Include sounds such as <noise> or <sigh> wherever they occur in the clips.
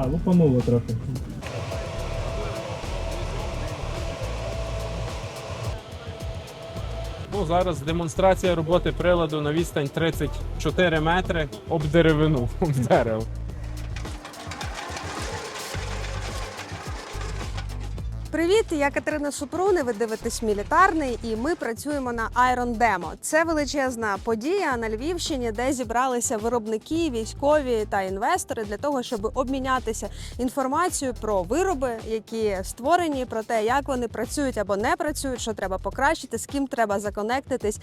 Да, лупануло трохи. Ну, зараз демонстрація роботи приладу на відстань 34 метри об деревину дерево. Привіт, я Катерина Супруни. Ви дивитесь мілітарний, і ми працюємо на Iron Demo. Це величезна подія на Львівщині, де зібралися виробники, військові та інвестори для того, щоб обмінятися інформацією про вироби, які створені, про те, як вони працюють або не працюють, що треба покращити, з ким треба законектитись,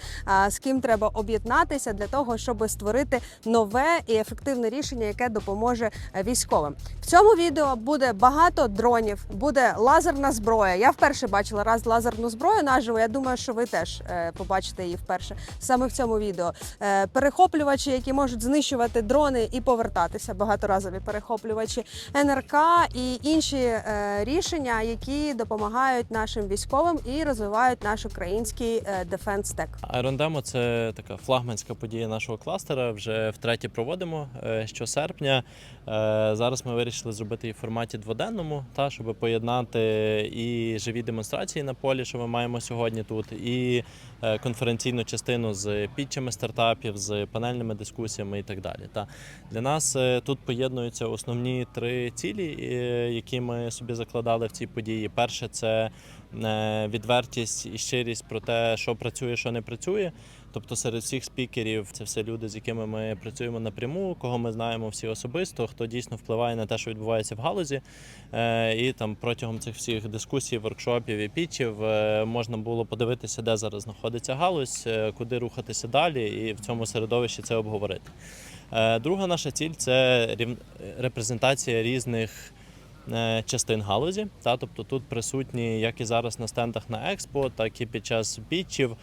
з ким треба об'єднатися для того, щоб створити нове і ефективне рішення, яке допоможе військовим. В цьому відео буде багато дронів, буде лазерна зброя. Я вперше бачила раз лазерну зброю наживо. Я думаю, що ви теж е, побачите її вперше саме в цьому відео. Е, перехоплювачі, які можуть знищувати дрони і повертатися, багаторазові перехоплювачі, НРК і інші е, рішення, які допомагають нашим військовим і розвивають наш український Defense Tech. Iron це така флагманська подія нашого кластера. Вже втретє проводимо щосерпня. Е, Зараз ми вирішили зробити її в форматі дводенному, та щоб поєднати і живі демонстрації на полі, що ми маємо сьогодні тут, і конференційну частину з пітчами стартапів, з панельними дискусіями і так далі. Та для нас е, тут поєднуються основні три цілі, е, які ми собі закладали в цій події. Перше це е, відвертість і щирість про те, що працює, що не працює. Тобто серед всіх спікерів це все люди, з якими ми працюємо напряму, кого ми знаємо всі особисто, хто дійсно впливає на те, що відбувається в галузі. Е, І там протягом цих всіх дискусій, воркшопів і пітчів е, можна було подивитися, де зараз знаходиться галузь, е, куди рухатися далі, і в цьому середовищі це обговорити. Е, Друга наша ціль це репрезентація різних е, частин галузі. Та, тобто тут присутні як і зараз на стендах на експо, так і під час пітчів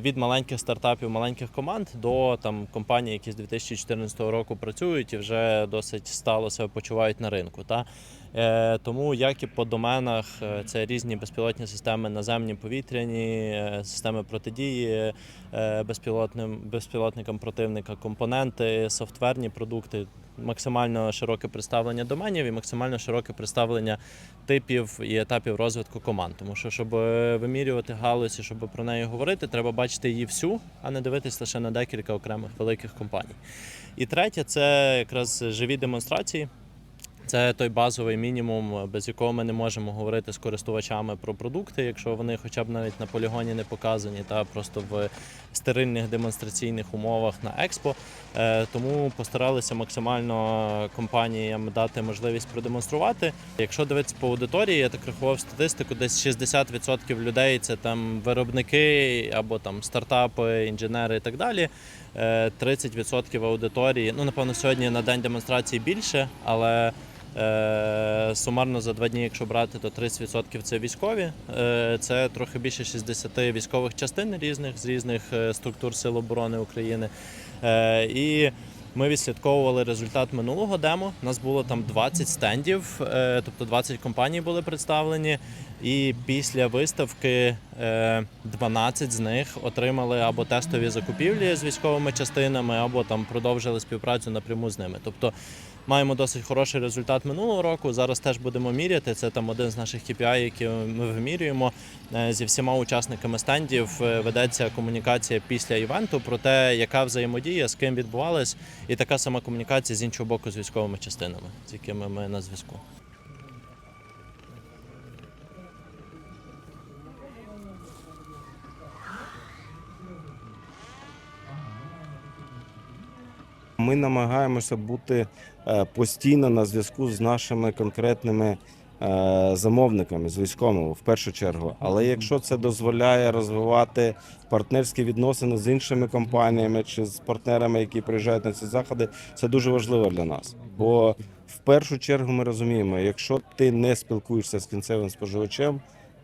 від маленьких стартапів, маленьких команд до там компаній, які з 2014 року працюють і вже досить стало себе почувають на ринку. Та. Е, Тому як і по доменах, е, це різні безпілотні системи, наземні повітряні, е, системи протидії безпілотним безпілотникам противника, компоненти, софтверні продукти, максимально широке представлення доменів і максимально широке представлення типів і етапів розвитку команд. Тому що, щоб вимірювати галузі, щоб про неї говорити, треба бачити її всю, а не дивитись лише на декілька окремих великих компаній. І третє це якраз живі демонстрації. Це той базовий мінімум, без якого ми не можемо говорити з користувачами про продукти, якщо вони хоча б навіть на полігоні не показані, та просто в стерильних демонстраційних умовах на експо. Е, Тому постаралися максимально компаніям дати можливість продемонструвати. Якщо дивитися по аудиторії, я так рахував статистику, десь 60% людей це там виробники або там стартапи, інженери і так далі. Е, 30% аудиторії. Ну, напевно, сьогодні на день демонстрації більше, але е, сумарно за два дні, якщо брати, то 30% це військові. Е, це трохи більше 60 військових частин різних з різних е, структур Сил оборони України. Е, і ми відслідковували результат минулого демо. У нас було там 20 стендів, е, тобто 20 компаній були представлені. І після виставки е, 12 з них отримали або тестові закупівлі з військовими частинами, або там продовжили співпрацю напряму з ними. Тобто маємо досить хороший результат минулого року. Зараз теж будемо міряти. Це там один з наших KPI, які ми вимірюємо. Е, Зі всіма учасниками стендів е, ведеться комунікація після івенту про те, яка взаємодія, з ким відбувалась, і така сама комунікація з іншого боку з військовими частинами, з якими ми на зв'язку. Ми намагаємося бути е, постійно на зв'язку з нашими конкретними е, замовниками, з військовими в першу чергу. Але якщо це дозволяє розвивати партнерські відносини з іншими компаніями чи з партнерами, які приїжджають на ці заходи, це дуже важливо для нас. Бо в першу чергу ми розуміємо, якщо ти не спілкуєшся з кінцевим споживачем,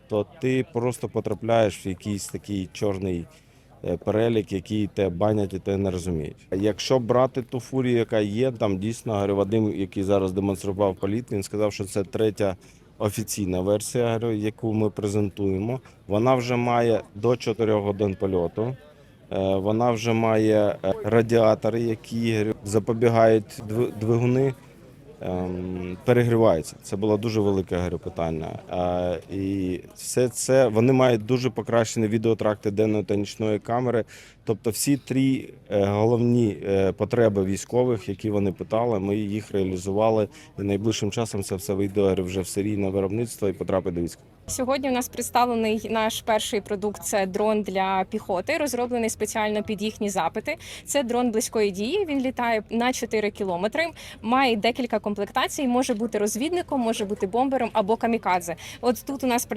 то ти просто потрапляєш в якийсь такий чорний перелік, який те банять і те не розуміють. Якщо брати ту фурію, яка є, там дійсно говорю, Вадим, який зараз демонстрував політ, він сказав, що це третя офіційна версія, говорю, яку ми презентуємо. Вона вже має до 4 годин польоту. Е, Вона вже має е, радіатори, які говорю, запобігають дви- двигуни ем, перегріваються. Це було дуже велике говорю, питання. Е, і все це вони мають дуже покращені відеотракти денної та нічної камери. Тобто, всі три е, головні е, потреби військових, які вони питали, ми їх реалізували. І найближчим часом це все вийде вже в серійне виробництво і потрапить до військ. Сьогодні у нас представлений наш перший продукт це дрон для піхоти, розроблений спеціально під їхні запити. Це дрон близької дії. Він літає на 4 кілометри, має декілька комплектацій. Може бути розвідником, може бути бомбером або камікадзе. От тут у нас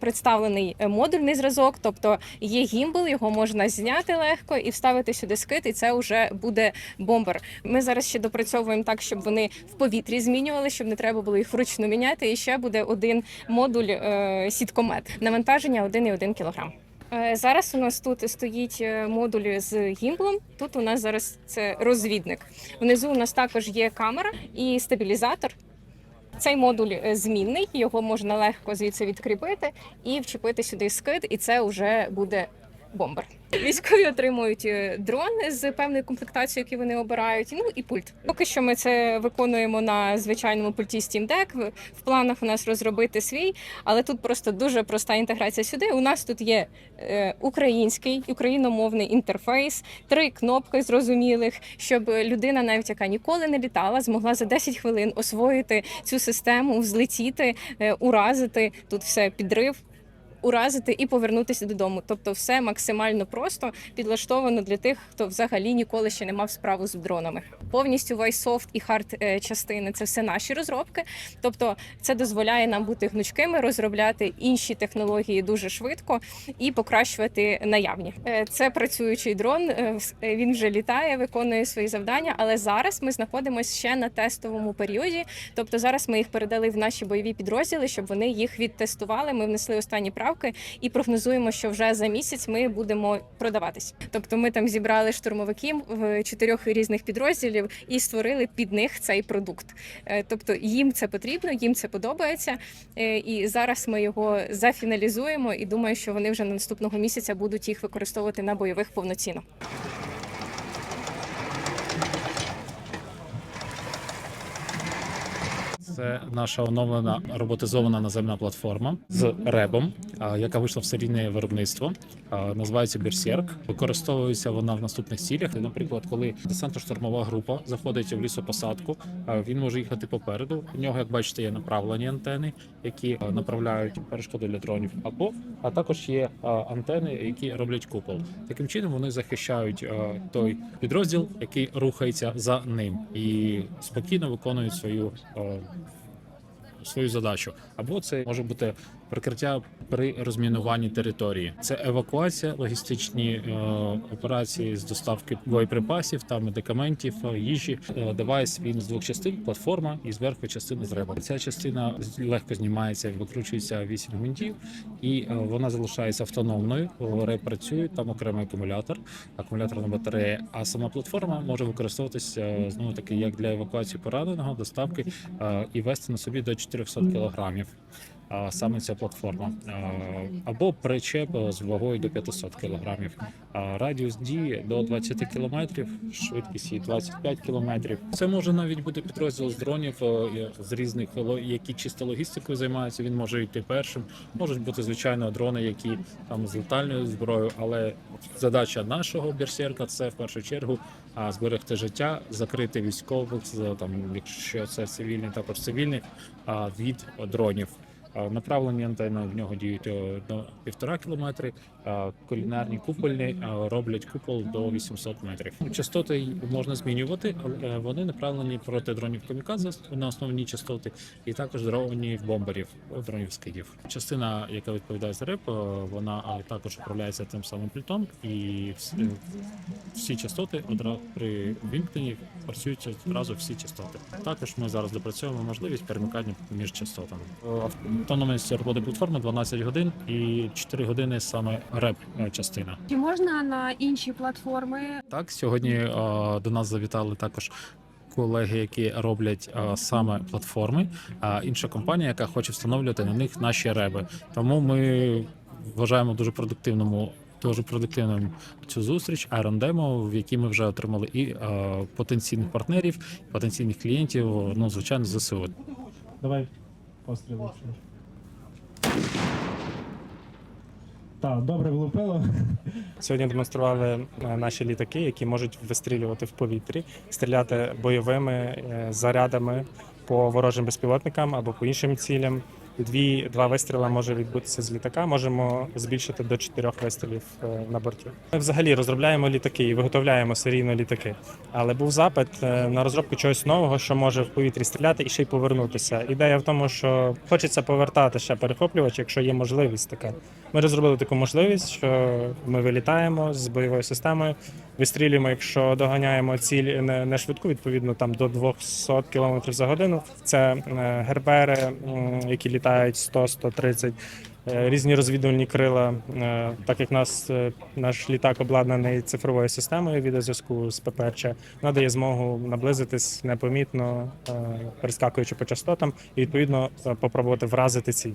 представлений е, модульний зразок, тобто є гімбл, його можна зняти легко і вставити сюди скид, і це вже буде бомбер. Ми зараз ще допрацьовуємо так, щоб вони в повітрі змінювали, щоб не треба було їх вручну міняти. І ще буде один модуль е, сіткомет. Навантаження 1,1 кг. Е, Зараз у нас тут стоїть е, модуль з гімблом. Тут у нас зараз це розвідник. Внизу у нас також є камера і стабілізатор. Цей модуль е, змінний, його можна легко звідси відкріпити і вчепити сюди скид, і це вже буде бомбер. Військові отримують е, дрон з певною комплектацією, яку вони обирають. Ну і пульт. Поки що ми це виконуємо на звичайному пульті Steam Deck. В- В планах у нас розробити свій, але тут просто дуже проста інтеграція сюди. У нас тут є е, український україномовний інтерфейс, три кнопки зрозумілих, щоб людина, навіть яка ніколи не літала, змогла за 10 хвилин освоїти цю систему, взлетіти, е, уразити тут все підрив. Уразити і повернутися додому, тобто все максимально просто підлаштовано для тих, хто взагалі ніколи ще не мав справу з дронами. Повністю вайсофт і хард е, частини це все наші розробки. Тобто, це дозволяє нам бути гнучкими, розробляти інші технології дуже швидко і покращувати наявні. Е, Це працюючий дрон. е, Він вже літає, виконує свої завдання. Але зараз ми знаходимося ще на тестовому періоді. Тобто зараз ми їх передали в наші бойові підрозділи, щоб вони їх відтестували. Ми внесли останні правки і прогнозуємо, що вже за місяць ми будемо продаватись. Тобто, ми там зібрали штурмовиків в чотирьох різних підрозділів і створили під них цей продукт. Е, Тобто їм це потрібно, їм це подобається. Е, І зараз ми його зафіналізуємо і думаю, що вони вже наступного місяця будуть їх використовувати на бойових повноцінно. Це наша оновлена роботизована наземна платформа з ребом, яка вийшла в серійне виробництво. Називається Берсерк. Використовується вона в наступних цілях. Наприклад, коли десантно-штурмова група заходить в лісопосадку, він може їхати попереду. У нього, як бачите, є направлені антени, які направляють перешкоди для дронів. Або а також є антени, які роблять купол. Таким чином вони захищають той підрозділ, який рухається за ним, і спокійно виконують свою. Свою задачу, або це може бути прикриття при розмінуванні території. Це евакуація, логістичні е, операції з доставки боєприпасів та медикаментів, е, їжі. Е, девайс він з двох частин, платформа і зверху частина з реба. Ця частина легко знімається, викручується 8 гвинтів, і е, вона залишається автономною. Реб працює, там окремий акумулятор, акумуляторна батарея. А сама платформа може використовуватися е, знову таки як для евакуації пораненого, доставки е, і вести на собі до 400 кілограмів. Саме ця платформа або причеп е, з вагою до 500 кілограмів. Радіус дії до 20 кілометрів, швидкість її 25 кілометрів. Це може навіть бути підрозділ з дронів е, з різних які чисто логістикою займаються. Він може йти першим. Можуть бути звичайно дрони, які там з летальною зброєю, але задача нашого берсерка це в першу чергу зберегти життя, закрити військових там, якщо це цивільний, також цивільних від дронів. Направлені антени в нього діють е, до півтора кілометри. Кулінарні купольні роблять купол до 800 метрів. Частоти можна змінювати, але вони направлені проти дронів камікадзе на основні частоти, і також дронів бомберів, дронів скидів. Частина, яка відповідає за реп, е, вона також управляється тим самим пультом, і вс- всі частоти одразу при вімкненні працюють одразу всі частоти. Також ми зараз допрацьовуємо можливість перемикання між частотами. Автономність роботи платформи 12 годин і 4 години саме реп е, частина. Чи можна на інші платформи? Так, сьогодні е, до нас завітали також. Колеги, які роблять е, саме платформи, а інша компанія, яка хоче встановлювати на них наші реби. Тому ми вважаємо дуже продуктивному дуже продуктивним цю зустріч Iron в якій ми вже отримали і е, потенційних партнерів, потенційних клієнтів. Ну, звичайно, ЗСУ. Давай постріли. Так, добре влупило. Сьогодні демонстрували е, наші літаки, які можуть вистрілювати в повітрі, стріляти бойовими е, зарядами по ворожим безпілотникам або по іншим цілям. Дві два вистріли може відбутися з літака. Можемо збільшити до чотирьох вистрілів е, на борті. Ми взагалі розробляємо літаки і виготовляємо серійно літаки. Але був запит е, на розробку чогось нового, що може в повітрі стріляти і ще й повернутися. Ідея в тому, що хочеться повертати ще перехоплювач, якщо є можливість така. Ми розробили таку можливість, що ми вилітаємо з бойовою системою, вистрілюємо, якщо доганяємо ціль не, не швидку, відповідно там до 200 км за годину. Це е, гербери, які літають 100-130, е, різні розвідувальні крила. Е, Так як нас наш літак обладнаний цифровою системою відеозв'язку з ППРЧ, вона дає змогу наблизитись непомітно, перескакуючи по частотам, і відповідно попробувати вразити ціль.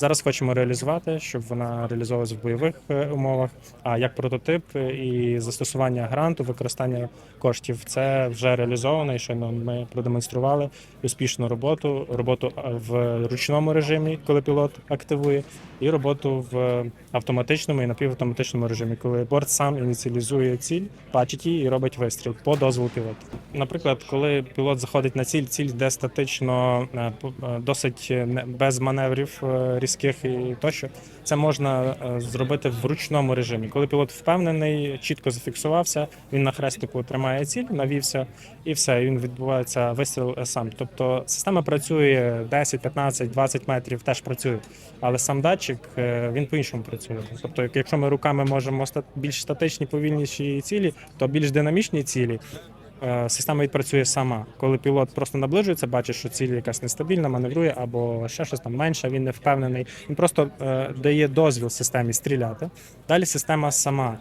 Зараз хочемо реалізувати, щоб вона реалізовувалась в бойових е, умовах. А як прототип і застосування гранту, використання коштів, це вже реалізовано. І щойно ми продемонстрували успішну роботу, роботу е, в ручному режимі, коли пілот активує, і роботу в автоматичному і напівавтоматичному режимі, коли борт сам ініціалізує ціль, бачить її і робить вистріл по дозволу пілота. Наприклад, коли пілот заходить на ціль, ціль йде статично, е, досить без маневрів е, різких і тощо. Це можна е, зробити в ручному режимі. Коли пілот впевнений, чітко зафіксувався, він на хрестику тримає ціль, навівся, і все, він відбувається вистріл е, сам. Тобто система працює 10, 15, 20 метрів, теж працює. Але сам датчик е, він по-іншому працює. Тобто, якщо ми руками можемо більш статичні, повільніші цілі, то більш динамічні цілі. Е, Система відпрацює сама. Коли пілот просто наближується, бачить, що ціль якась нестабільна, маневрує або ще щось там менше, він не впевнений. Він просто е, дає дозвіл системі стріляти. Далі система сама.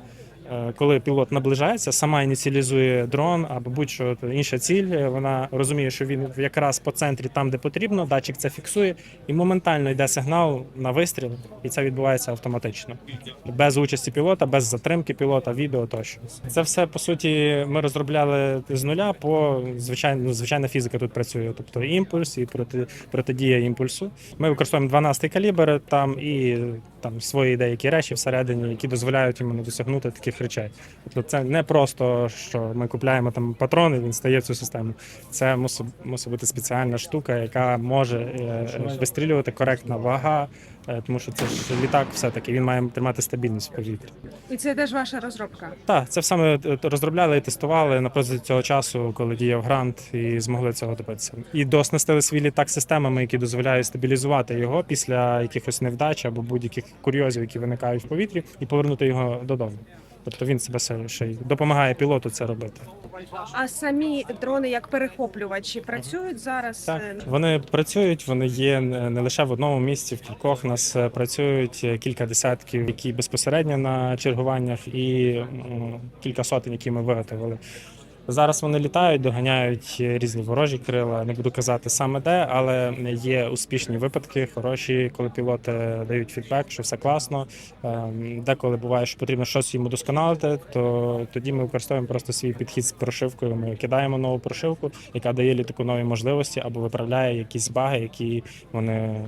Е, Коли пілот наближається, сама ініціалізує дрон або будь-що інша ціль. е, Вона розуміє, що він якраз по центрі, там де потрібно, датчик це фіксує, і моментально йде сигнал на вистріл, і це відбувається автоматично, без участі пілота, без затримки пілота, відео тощо. Це все по суті ми розробляли з нуля. По звичайно, ну, звичайна фізика тут працює, тобто імпульс і проти, протидія імпульсу. Ми використовуємо 12 калібр там і там свої деякі речі всередині, які дозволяють йому досягнути таких речей. Тобто це не просто що ми купляємо там патрони, він стає в цю систему. Це мусить, бути спеціальна штука, яка може е, вистрілювати коректна вага, е, тому що це ж літак, все таки він має тримати стабільність в повітрі. І це теж ваша розробка. Так, це все е, розробляли і тестували на протязі цього часу, коли діяв грант, і змогли цього добитися. І дооснастили свій літак системами, які дозволяють стабілізувати його після якихось невдач або будь-яких курйозів, які виникають в повітрі, і повернути його додому. Тобто він себе сильніший, ще й допомагає пілоту це робити. А самі дрони як перехоплювачі працюють зараз? Так, вони працюють, вони є не лише в одному місці, в кількох У нас е, працюють е, кілька десятків, які безпосередньо на чергуваннях, і кілька сотень, які ми виготовили. Зараз вони літають, доганяють різні ворожі крила. Не буду казати саме де, але є успішні випадки, хороші, коли пілоти дають фідбек, що все класно. Ем, Деколи буває, що потрібно щось йому досконалити, то тоді ми використовуємо просто свій підхід з прошивкою. Ми кидаємо нову прошивку, яка дає літаку нові можливості або виправляє якісь баги, які вони.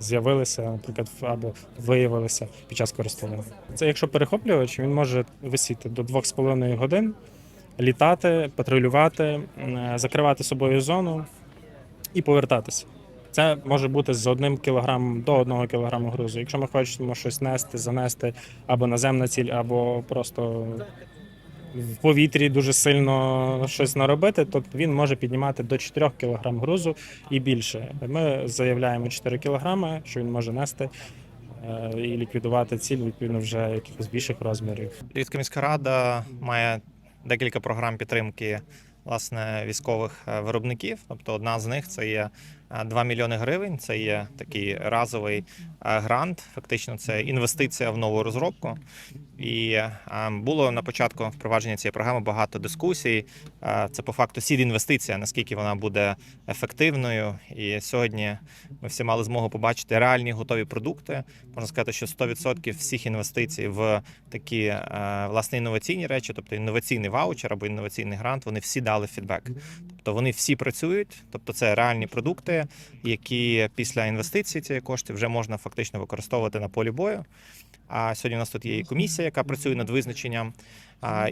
З'явилися, наприклад, або виявилися під час користування. Це якщо перехоплювач, він може висіти до 2,5 годин, літати, патрулювати, закривати собою зону і повертатися. Це може бути з одним кілограмом до одного кілограму грузу. Якщо ми хочемо щось нести, занести або наземна ціль, або просто в повітрі дуже сильно щось наробити, то він може піднімати до 4 кг грузу і більше. Ми заявляємо 4 кг, що він може нести е, і ліквідувати ціль відповідно вже якихось більших розмірів. Львівська міська рада має декілька програм підтримки власне військових е, виробників. Тобто, одна з них це є 2 мільйони гривень. Це є такий разовий грант. Фактично, це інвестиція в нову розробку. І було на початку впровадження цієї програми багато дискусій. Це по факту сід інвестиція, наскільки вона буде ефективною. І сьогодні ми всі мали змогу побачити реальні готові продукти. Можна сказати, що 100% всіх інвестицій в такі власне інноваційні речі, тобто інноваційний ваучер або інноваційний грант, вони всі дали фідбек. Тобто вони всі працюють, тобто це реальні продукти, які після інвестицій цієї кошти вже можна фактично використовувати на полі бою. А сьогодні у нас тут є і комісія, яка працює над визначенням.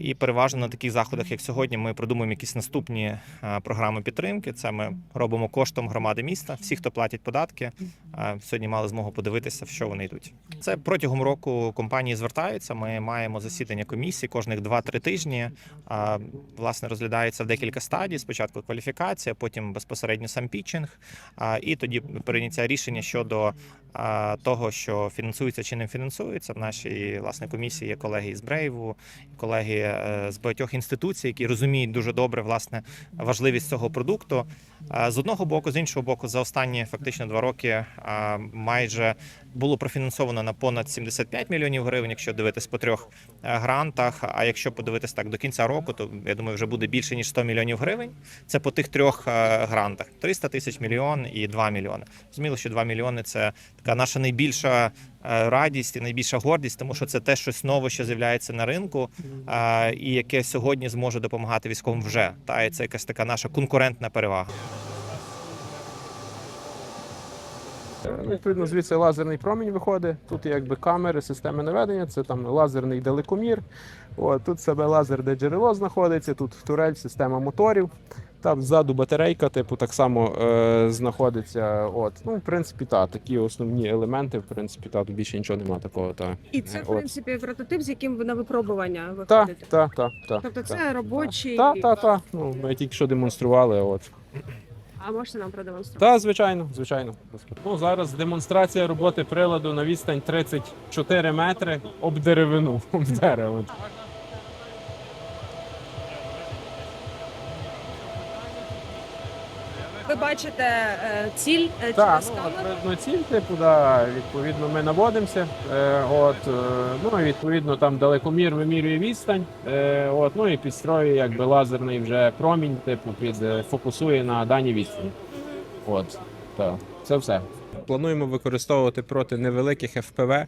І переважно на таких заходах, як сьогодні, ми продумуємо якісь наступні програми підтримки. Це ми робимо коштом громади міста. Всі, хто платять податки, сьогодні мали змогу подивитися, в що вони йдуть. Це протягом року компанії звертаються. Ми маємо засідання комісії кожних 2-3 тижні. Власне, розглядається в декілька стадій. Спочатку кваліфікація, потім безпосередньо сам пітчинг, а, і тоді прийняття рішення щодо того, що фінансується чи не фінансується. В нашій власне комісії є колеги із Брейву, колеги е, з багатьох інституцій, які розуміють дуже добре власне важливість цього продукту. З одного боку, з іншого боку, за останні фактично два роки майже було профінансовано на понад 75 мільйонів гривень, якщо дивитись по трьох е, грантах. А якщо подивитись так до кінця року, то я думаю, вже буде більше ніж 100 мільйонів гривень. Це по тих трьох е, грантах: 300 тисяч мільйон і 2 мільйони. Зрозуміло, що 2 мільйони це така наша найбільша радість і найбільша гордість, тому що це те щось нове, що з'являється на ринку, е, і яке сьогодні зможе допомагати військовим вже. Та і це якась така наша конкурентна перевага. Ну, Відповідно, звідси лазерний промінь виходить. Тут якби камери, системи наведення, це там лазерний далекомір. От, тут себе лазер, де джерело знаходиться, тут турель, система моторів. Там ззаду батарейка, типу, так само е, знаходиться. От. Ну, в принципі, так, такі основні елементи, в принципі, та, тут більше нічого немає такого. Та. І це, в От. принципі, прототип, з яким ви на випробування Та, виходите. та, та, та, Тобто та. це робочий. Та, та, та. Ну, ми тільки що демонстрували. От. А можете нам продемонструвати? Так, звичайно, звичайно. Ну, зараз демонстрація роботи приладу на відстань 34 метри об деревину. Об дерево. Ви бачите е, ціль е, Так, через ну, камеру. видно ціль, типу, да, відповідно, ми наводимося. Е, от, е, ну, і відповідно, там далекомір вимірює відстань. Е, от, ну і підстроює якби лазерний вже промінь, типу, під, е, фокусує на даній відстані. От, так, це все. Плануємо використовувати проти невеликих ФПВ. Е,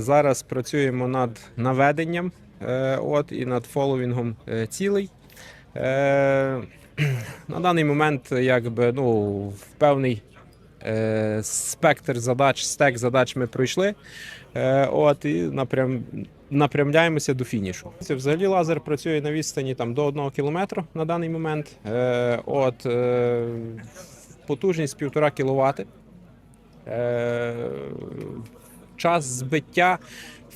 зараз працюємо над наведенням е, от, і над фоловінгом е, цілей. Е, <clears throat> на даний момент, якби, ну, в певний е, спектр задач, стек задач ми пройшли. Е, от, і напрям, напрямляємося до фінішу. Це взагалі лазер працює на відстані там, до 1 кілометру на даний момент. Е, от, е, потужність 1,5 кВт. Е, час збиття.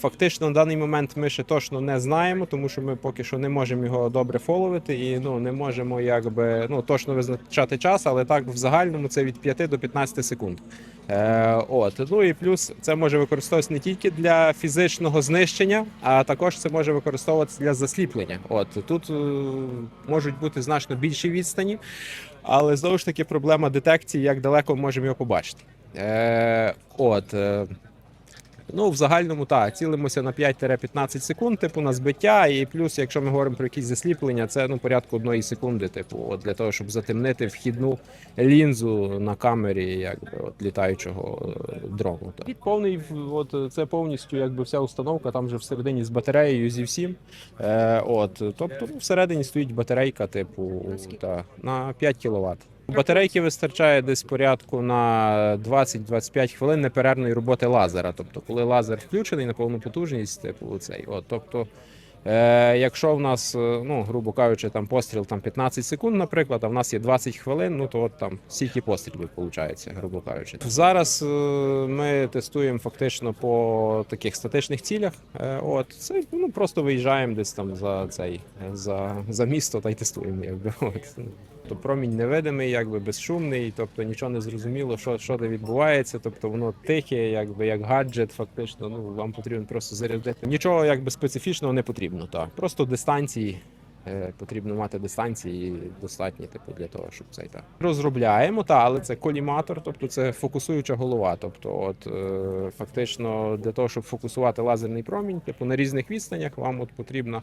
Фактично на даний момент ми ще точно не знаємо, тому що ми поки що не можемо його добре фоловити і ну не можемо якби ну точно визначати час, але так в загальному це від 5 до 15 секунд. Е, от ну і плюс це може використовуватися не тільки для фізичного знищення, а також це може використовуватися для засліплення. От тут е, можуть бути значно більші відстані, але знову ж таки проблема детекції, як далеко можемо його побачити. Е, от. Е, Ну, в загальному так, цілимося на 5-15 секунд, типу на збиття. І плюс, якщо ми говоримо про якісь засліплення, це ну порядку одної секунди, типу, от для того, щоб затемнити вхідну лінзу на камері, якби от літаючого е, дрону. Так. Повний от це повністю, якби вся установка, там вже всередині з батареєю зі всім. Е, от, тобто ну, всередині стоїть батарейка, типу, та, на 5 кВт. Батарейки вистачає десь порядку на 20-25 хвилин неперервної роботи лазера. Тобто, коли лазер включений на повну потужність, типу цей. От, тобто, е, якщо в нас, е, ну, грубо кажучи, там постріл там 15 секунд, наприклад, а в нас є 20 хвилин, ну то от там стільки пострілів виходить, грубо кажучи. Зараз е, ми тестуємо фактично по таких статичних цілях. Е, от це ну просто виїжджаємо десь там за цей за, за місто та й тестуємо. Якби. Тобто промінь невидимий, якби безшумний, тобто нічого не зрозуміло, що, що де відбувається. Тобто воно тихе, якби як гаджет, фактично. Ну вам потрібно просто зарядити. Нічого якби специфічного не потрібно. Так просто дистанції Е, Потрібно мати дистанції достатні, типу, для того, щоб цей так. Розробляємо, та, але це коліматор, тобто це фокусуюча голова. Тобто, от е, фактично для того, щоб фокусувати лазерний промінь, типу на різних відстанях, вам от потрібна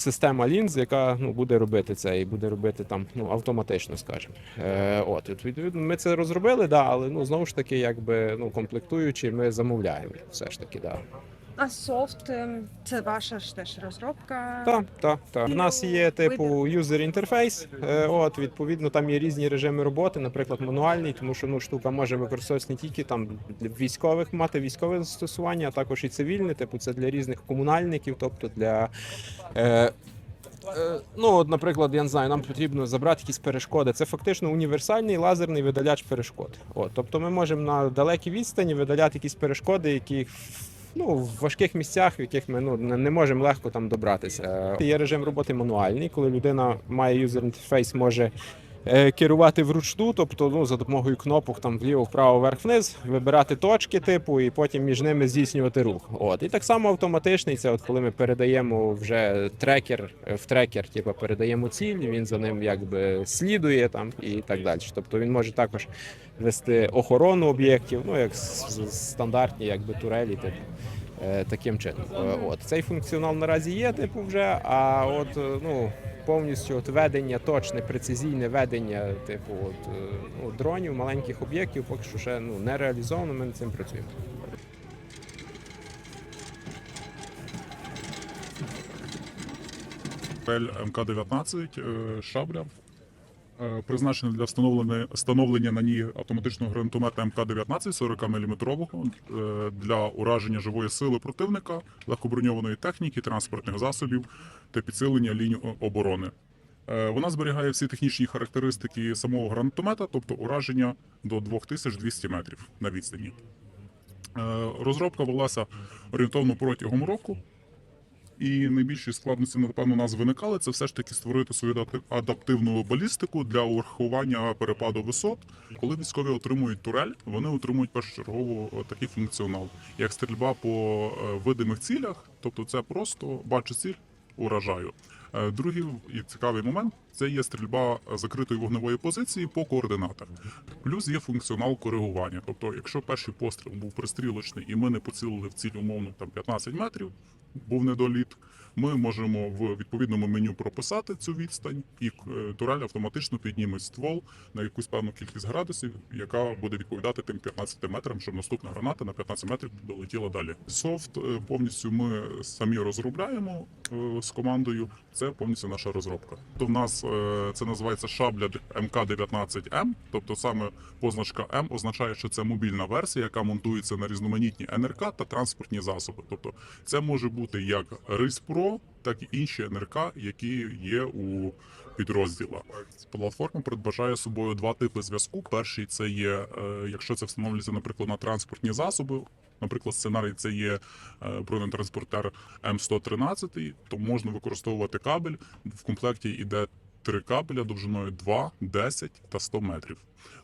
система лінз, яка ну, буде робити це і буде робити там ну, автоматично, скажімо. Е, от, відповідно, ми це розробили, да, але ну, знову ж таки, якби ну, комплектуючи, ми замовляємо все ж таки. Да. А софт ем, це ваша ж теж розробка. Так, так, так. У нас є типу юзер інтерфейс. От відповідно, там є різні режими роботи, наприклад, мануальний, тому що ну штука може використовуватися не тільки там для військових, мати військове застосування, а також і цивільне. Типу, це для різних комунальників, тобто для. Е, Е, Ну, от, наприклад, я не знаю, нам потрібно забрати якісь перешкоди. Це фактично універсальний лазерний видаляч перешкод. От, тобто ми можемо на далекій відстані видаляти якісь перешкоди, які ну, в важких місцях, в яких ми ну, не не можемо легко там добратися. Е, Є режим роботи мануальний, коли людина має юзер інтерфейс, може керувати вручну, тобто ну, за допомогою кнопок там вліво, вправо, вверх, вниз, вибирати точки типу, і потім між ними здійснювати рух. От. І так само автоматичний, це от коли ми передаємо вже трекер, е, в трекер, типу, передаємо ціль, він за ним якби слідує там і так далі. Тобто він може також вести охорону об'єктів, ну як стандартні якби турелі, типу. е, Таким чином, Е, от цей функціонал наразі є, типу, вже. А от е, ну повністю от ведення, точне, прецизійне ведення, типу, от е, ну, дронів, маленьких об'єктів, поки що ще ну не реалізовано. Ми над цим працюємо. МК-19 е, шабля, призначена для встановлення, встановлення на ній автоматичного гранатомета МК-19 40 мм для ураження живої сили противника, легкоброньованої техніки, транспортних засобів та підсилення ліній оборони. Е, Вона зберігає всі технічні характеристики самого гранатомета, тобто ураження до 2200 метрів на відстані. Е, Розробка велася орієнтовно протягом року. І найбільші складності, напевно, у нас виникали це все ж таки створити свою адаптивну балістику для урахування перепаду висот. Коли військові отримують турель, вони отримують першочергово е, такий функціонал, як стрільба по е, видимих цілях, тобто це просто бачу ціль, уражаю. Е, Другий і цікавий момент це є стрільба закритої вогневої позиції по координатах. Плюс є функціонал коригування. Тобто, якщо перший постріл був пристрілочний і ми не поцілили в ціль умовно там 15 метрів, був недоліт. Ми можемо в відповідному меню прописати цю відстань, і е, турель автоматично підніме ствол на якусь певну кількість градусів, яка буде відповідати тим 15 метрам, щоб наступна граната на 15 метрів долетіла далі. Софт е, повністю ми самі розробляємо е, з командою. Це повністю наша розробка. То в нас це називається шабля МК-19М, тобто саме позначка М означає, що це мобільна версія, яка монтується на різноманітні НРК та транспортні засоби. Тобто це може бути як Рис так і інші НРК, які є у підрозділах. Платформа передбачає собою два типи зв'язку. Перший це є, е, якщо це встановлюється, наприклад, на транспортні засоби. Наприклад, сценарій це є е, бронетранспортер М113, то можна використовувати кабель в комплекті іде Три кабеля довжиною 2, 10 та 100 метрів.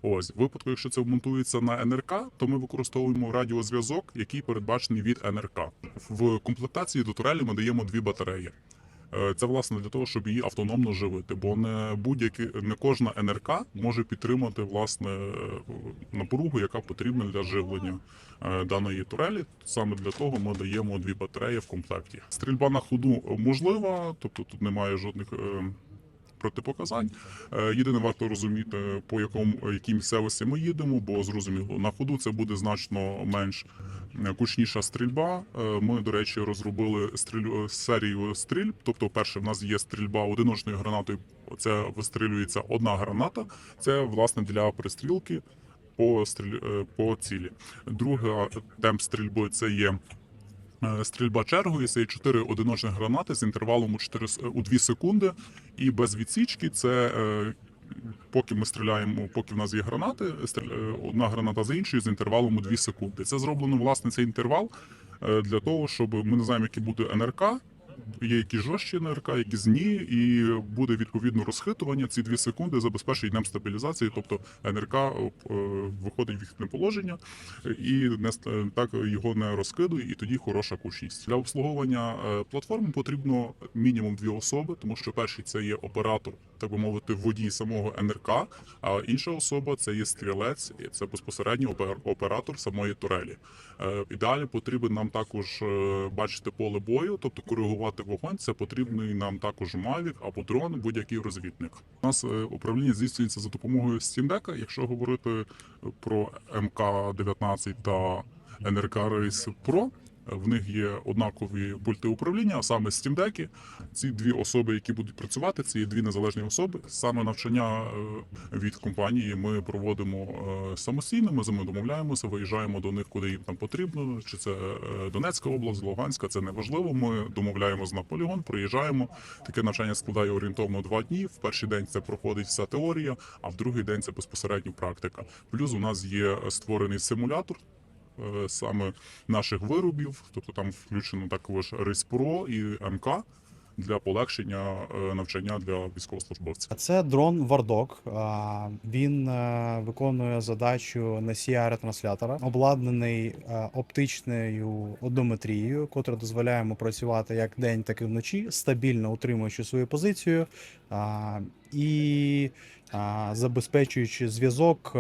Ось, в випадку, якщо це вмонтується на НРК, то ми використовуємо радіозв'язок, який передбачений від НРК. В комплектації до турелі ми даємо дві батареї. Е, це власне для того, щоб її автономно живити, бо не будь-які не кожна НРК може підтримати власне е, напругу, яка потрібна для живлення е, даної турелі. Саме для того ми даємо дві батареї в комплекті. Стрільба на ходу можлива, тобто тут немає жодних е, Протипоказань. Е, Єдине варто розуміти, по якому якій місцевості ми їдемо, бо зрозуміло, на ходу це буде значно менш е, кучніша стрільба. Е, Ми, до речі, розробили стріль... серію стрільб. Тобто, перше, в нас є стрільба одиночною гранатою. Це вистрілюється одна граната. Це власне для пристрілки по стріль... е, по цілі. Друга темп стрільби це є. Е, Стрільба чергою це є 4 одиночні гранати з інтервалом у 4, у 2 секунди, і без відсічки це е, поки ми стріляємо, поки в нас є гранати, е, одна граната за іншою з інтервалом у 2 секунди. Це зроблено власне цей інтервал для того, щоб ми не знаємо, який буде НРК. Є якісь жорсткі НРК, якісь ні, і буде відповідно розхитування. Ці дві секунди забезпечують нам стабілізацію, тобто НРК е, виходить в їхнє положення і не так його не розкидує, і тоді хороша кучність. Для обслуговування е, платформи потрібно мінімум дві особи, тому що перший це є оператор, так би мовити, водій самого НРК, а інша особа це є стрілець, і це безпосередньо опер- оператор самої турелі. Е, Ідеально потрібен нам також е, бачити поле бою, тобто коригувати вогонь. Це потрібний нам також Mavic або дрон, будь-який розвідник. У нас е, управління здійснюється за допомогою Deck. Якщо говорити про МК-19 та НРК Race Pro, в них є однакові пульти управління, а саме Steam Deck. Ці дві особи, які будуть працювати, це є дві незалежні особи. Саме навчання е, від компанії ми проводимо е, самостійно. Ми з ними домовляємося, виїжджаємо до них, куди їм там потрібно. Чи це е, Донецька область, Луганська, це не важливо. Ми домовляємося на полігон, приїжджаємо. Таке навчання складає орієнтовно два дні. В перший день це проходить вся теорія, а в другий день це безпосередньо практика. Плюс у нас є створений симулятор. Е, Саме наших виробів, тобто там включено також Pro і МК для полегшення е, навчання для військовослужбовців. Це дрон Вардок. Він е, виконує задачу носія ретранслятора, обладнаний оптичною одометрією, котра дозволяє йому працювати як день, так і вночі, стабільно утримуючи свою позицію і забезпечуючи зв'язок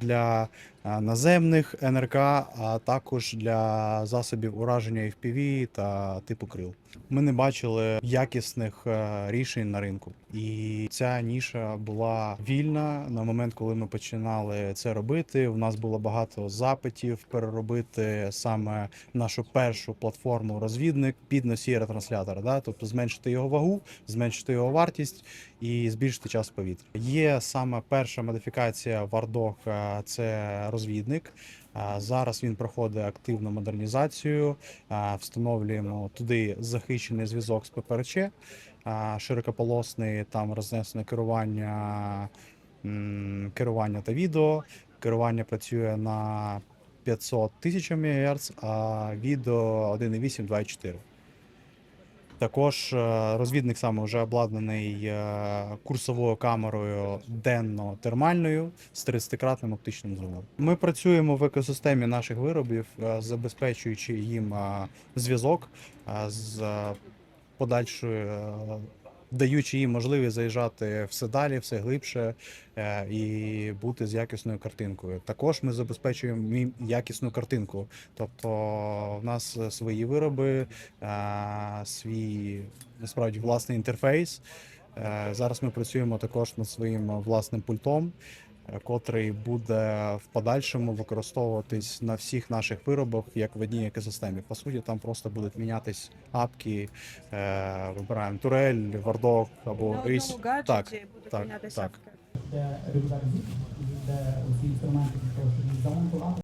для наземних НРК, а також для засобів ураження FPV та типу крил. Ми не бачили якісних е, рішень на ринку, і ця ніша була вільна на момент, коли ми починали це робити. У нас було багато запитів переробити саме нашу першу платформу розвідник під носій ретранслятора, да? тобто зменшити його вагу, зменшити його вартість і збільшити час повітря. Є саме перша модифікація Вардок, е, це розвідник. Зараз він проходить активну модернізацію. Встановлюємо туди захищений зв'язок з ППРЧ, широкополосний там рознесене керування, керування та відео. Керування працює на 500 тисяч МГц, а відео 1,8 2,4. Також е, розвідник саме вже обладнаний е, курсовою камерою денно-термальною з 30-кратним оптичним зумом. Ми працюємо в екосистемі наших виробів, е, забезпечуючи їм зв'язок з подальшою, даючи їм можливість заїжджати все далі, все глибше е, і бути з якісною картинкою. Також ми забезпечуємо їм якісну картинку. Тобто в нас свої вироби, е, свій насправді власний інтерфейс. Е, Зараз ми працюємо також над своїм власним пультом, котрий буде в подальшому використовуватись на всіх наших виробах як в одній екосистемі. По суті, там просто будуть мінятись апки, е, вибираємо турель, вардок або На ріс. Так, будуть так, мінятися так. де рюкзак де усі інструменти для того, щоб замонтувати.